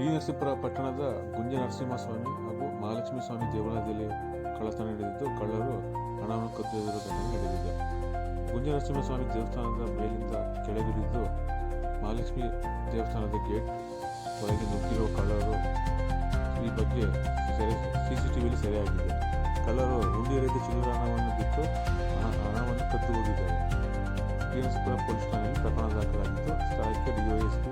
ಶ್ರೀನರಸೀಪುರ ಪಟ್ಟಣದ ಗುಂಜ ನರಸಿಂಹಸ್ವಾಮಿ ಹಾಗೂ ಮಹಾಲಕ್ಷ್ಮೀ ಸ್ವಾಮಿ ದೇವಾಲಯದಲ್ಲಿ ಕಳ್ಳತನ ನಡೆದಿದ್ದು, ಕಳ್ಳರು ಹಣವನ್ನು ಕದ್ದು ಘಟನೆ ನಡೆದಿದೆ. ಗುಂಜ ನರಸಿಂಹಸ್ವಾಮಿ ದೇವಸ್ಥಾನದ ಮೇಲಿಂದ ಕೆಳಗಿಳಿದು ಮಹಾಲಕ್ಷ್ಮಿ ದೇವಸ್ಥಾನದ ಗೇಟ್ ಒಳಗೆ ನುಗ್ಗಿರುವ ಕಳ್ಳರು ಈ ಬಗ್ಗೆ ಸೆರೆ ಸಿ ಟಿ ವಿಲಿ ಸೆರೆಯಾಗಿದೆ. ಕಳ್ಳರು ರೀತಿ ಚಿಲ್ಲರೆ ಹಣವನ್ನು ಬಿಟ್ಟು ಹಣ, ಹಣವನ್ನು ಕದ್ದು ಹೋಗಿದ್ದಾರೆ ಶ್ರೀನರಸೀಪುರ ಪೊಲೀಸ್ ಠಾಣೆಯಲ್ಲಿ ಪ್ರಕರಣ ದಾಖಲಾಗಿದ್ದು, ಸ್ಥಳಕ್ಕೆ ಡಿವೈಎಸ್ಪಿ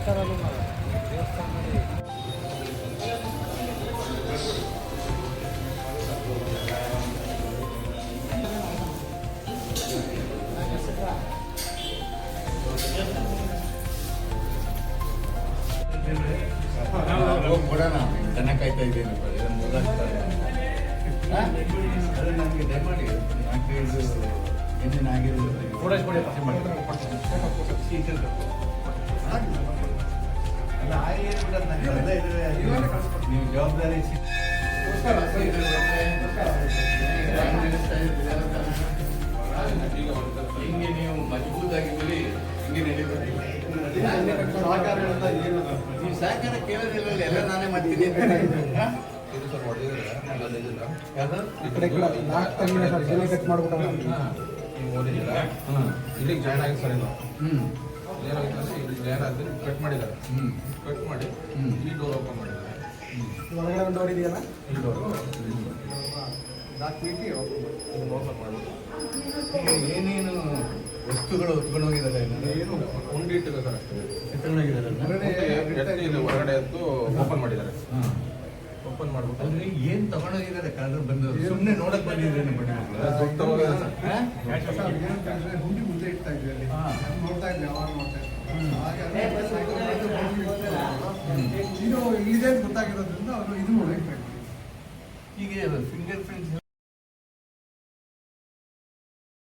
ಈ ಥರ ದೇವಸ್ಥಾನದಲ್ಲಿ ಹೋಗ್ಬಿಡೋಣ ದನ ಕಾಯ್ತಾ ಇದ್ದೇನೆ ಅದು ನನಗೆ ದಯಮಾಡಿ ನಾಲ್ಕೈದು ಎಣ್ಣೆ ಆಗಿರೋದು ನೀವು ಜವಾಬ್ದಾರಿ ಹಿಂಗೆ ನೀವು ಹಿಂಗೆ ನಡೀಬೇಕು ನೀವು ಸಹಕಾರ ಕೇಳೋದಿಲ್ಲ ಎಲ್ಲ ನಾನೇ ಮಾಡ್ತೀನಿ? ಯಾವ್ದು? ನಾಲ್ಕು ತಂಗಿನ ಸರ್ ಕಟ್ ಮಾಡ್ಬಿಟ್ಟಾಗ ಇಲ್ಲಿಗೆ ಜಾಯ್ನ್ ಆಗಿ ಸರ್ ಇಲ್ಲ ಹ್ಞೂ ಏನಾಗುತ್ತೆ ಇಲ್ಲಿ ಕಟ್ ಮಾಡಿದ್ದಾರೆ. ಹ್ಞೂ ಕಟ್ ಮಾಡಿ ಹ್ಮ್. ಈ ಡೋರ್ ಓಪನ್ ಮಾಡಿದ್ದಾರೆ. ಒಳಗಡೆ ಒಂದು ಡೋರ್ ಇದೆಯಲ್ಲ? ಈ ಡೋರ್ ಹಾಕ್ಬಿಟ್ಟು ಓಪನ್ ಈಗ ಏನೇನು ವಸ್ತುಗಳು ಹೊತ್ಕೊಂಡು ಹೋಗಿದ್ದಾರೆ ಏನು? ಉಂಡಿ ಇಟ್ಟಿದೆ ಸರ್ ಅಷ್ಟೇ. ಎತ್ಕೊಂಡು ಹೋಗಿದ್ದಾರೆ ಎತ್ತಿ ಇಲ್ಲಿ ಹೊರಗಡೆ ಎದ್ದು ಓಪನ್ ಮಾಡಿದ್ದಾರೆ. ಓಪನ್ ಮಾಡ್ಬಿಟ್ಟು ಅಂದ್ರೆ ಏನ್ ತಗೊಂಡೋಗಿದ್ದಾರೆ ಕಳೆದ್ರೆ ಬಂದು ಸುಮ್ಮನೆ ನೋಡಕ್ ಬಂದಿದ್ರೆ ಸರ್. ಮಕ್ಕಳು ಹುಂಡಿ ಮುಂದೆ ಇಡ್ತಾ ಇದ್ವಿ ಅಲ್ಲಿ. ನೋಡ್ತಾ ನೋಡ್ತಾ ಇದು ಇಲ್ಲಿದೆ ಗೊತ್ತಾಗಿರೋದ್ರಿಂದ ಅವರು ಇದು ನೋಡಬೇಕು ಹೀಗೆ ಫಿಂಗರ್ ಪ್ರಿಂಟ್ಸ್